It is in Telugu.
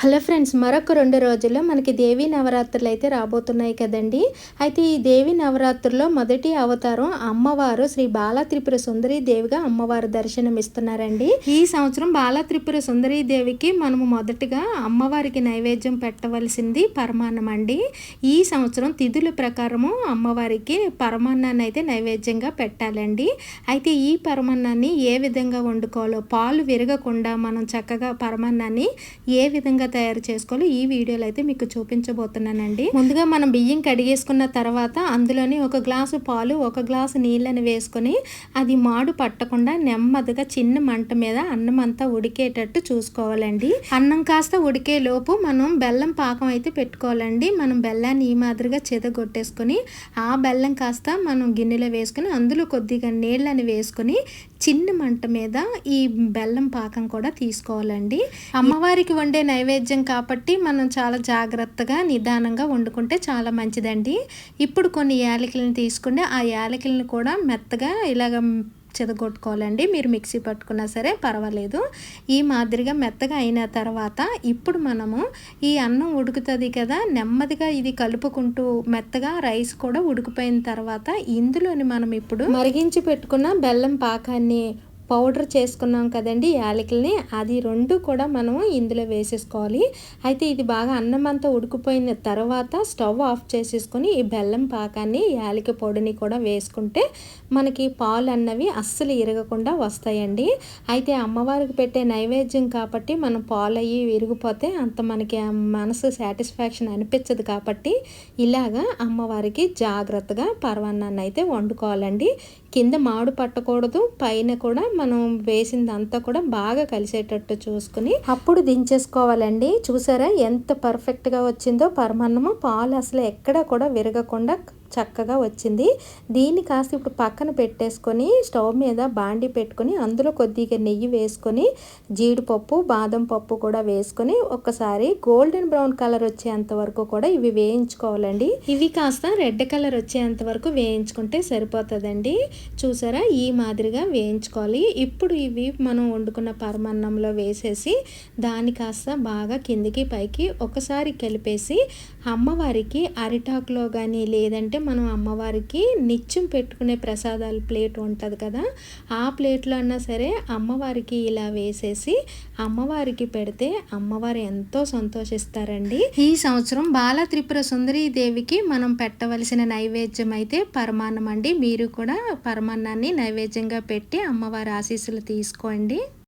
హలో ఫ్రెండ్స్ మరొక రెండు రోజుల్లో మనకి దేవీ నవరాత్రులు అయితే రాబోతున్నాయి కదండి. అయితే ఈ దేవి నవరాత్రుల్లో మొదటి అవతారం అమ్మవారు శ్రీ బాల త్రిపుర సుందరి దేవిగా అమ్మవారు దర్శనం ఇస్తున్నారండి ఈ సంవత్సరం బాల త్రిపుర సుందరి దేవికి మనము మొదటగా అమ్మవారికి నైవేద్యం పెట్టవలసింది పరమాన్నం అండి ఈ సంవత్సరం తిథుల ప్రకారము అమ్మవారికి పరమాన్నాన్ని అయితే నైవేద్యంగా పెట్టాలండి. అయితే ఈ పరమాన్నాన్ని ఏ విధంగా వండుకోవాలో పాలు విరగకుండా మనం చక్కగా పరమాన్నాన్ని ఏ విధంగా తయారు చేసుకోవాలి. ఈ వీడియోలో అయితే మీకు చూపించబోతున్నానండి. ముందుగా మనం బియ్యం కడిగేసుకున్న తర్వాత అందులోని ఒక గ్లాసు పాలు ఒక గ్లాసు నీళ్ళని వేసుకొని అది మాడు పట్టకుండా నెమ్మదిగా చిన్న మంట మీద అన్నం అంతా ఉడికేటట్టు చూసుకోవాలండి. అన్నం కాస్త ఉడికే లోపు మనం బెల్లం పాకం అయితే పెట్టుకోవాలండి. మనం బెల్లాన్ని ఈ మాదిరిగా చెదగొట్టేసుకొని ఆ బెల్లం కాస్త మనం గిన్నెలో వేసుకొని అందులో కొద్దిగా నీళ్ళని వేసుకొని చిన్న మంట మీద ఈ బెల్లం పాకం కూడా తీసుకోవాలండి. అమ్మవారికి వండే నైవేద్యం కాబట్టి మనం చాలా జాగ్రత్తగా నిదానంగా వండుకుంటే చాలా మంచిదండి. ఇప్పుడు కొన్ని యాలకులను తీసుకుంటే ఆ యాలకులను కూడా మెత్తగా ఇలాగ చెదగొట్టుకోవాలండి. మీరు మిక్సీ పట్టుకున్నా సరే పర్వాలేదు. ఈ మాదిరిగా మెత్తగా అయిన తర్వాత ఇప్పుడు మనము ఈ అన్నం ఉడుకుతుంది కదా నెమ్మదిగా ఇది కలుపుకుంటూ మెత్తగా రైస్ కూడా ఉడికిపోయిన తర్వాత ఇందులోని మనం ఇప్పుడు మరిగించి పెట్టుకున్న బెల్లం పాకాన్ని పౌడర్ చేసుకున్నాం కదండి యాలకుల్ని. అది రెండు కూడా మనము ఇందులో వేసేసుకోవాలి. అయితే ఇది బాగా అన్నం అంతా ఉడికిపోయిన తర్వాత స్టవ్ ఆఫ్ చేసేసుకొని ఈ బెల్లం పాకాన్ని యాలకి పొడిని కూడా వేసుకుంటే మనకి పాలు అన్నవి అస్సలు ఇరగకుండా వస్తాయండి. అయితే అమ్మవారికి పెట్టే నైవేద్యం కాబట్టి మనం పాలు అయ్యి విరిగిపోతే అంత మనకి మనసు సాటిస్ఫాక్షన్ అనిపించదు కాబట్టి ఇలాగా అమ్మవారికి జాగ్రత్తగా పర్వాన్నాన్ని అయితే వండుకోవాలండి. కింద మాడు పట్టకూడదు పైన కూడా మనం వేసిందంతా కూడా బాగా కలిసేటట్టు చూసుకుని అప్పుడు దించేసుకోవాలండి. చూసారా? ఎంత పర్ఫెక్ట్గా వచ్చిందో పరమాన్నము పాలు అసలు ఎక్కడ కూడా విరగకుండా చక్కగా వచ్చింది. దీన్ని కాస్త ఇప్పుడు పక్కన పెట్టేసుకొని స్టవ్ మీద బాండి పెట్టుకొని అందులో కొద్దిగా నెయ్యి వేసుకొని జీడిపప్పు బాదం పప్పు కూడా వేసుకొని ఒక్కసారి గోల్డెన్ బ్రౌన్ కలర్ వచ్చేంత వరకు కూడా ఇవి వేయించుకోవాలండి. ఇవి కాస్త రెడ్ కలర్ వచ్చేంత వరకు వేయించుకుంటే సరిపోతుందండి. చూసారా? ఈ మాదిరిగా వేయించుకోవాలి. ఇప్పుడు ఇవి మనం వండుకున్న పరమాన్నంలో వేసేసి దాన్ని కాస్త బాగా కిందికి పైకి ఒకసారి కలిపేసి అమ్మవారికి అరిటాకులో కానీ లేదంటే మనం అమ్మవారికి నిత్యం పెట్టుకునే ప్రసాదాలు ప్లేట్ ఉంటుంది కదా ఆ ప్లేట్లో అన్నా సరే అమ్మవారికి ఇలా వేసేసి అమ్మవారికి పెడితే అమ్మవారు ఎంతో సంతోషిస్తారండి. ఈ సంవత్సరం బాల త్రిపుర సుందరీ దేవికి మనం పెట్టవలసిన నైవేద్యం అయితే పరమాన్నం అండి. మీరు కూడా పరమాన్నాన్ని నైవేద్యంగా పెట్టి అమ్మవారి ఆశీస్సులు తీసుకోండి.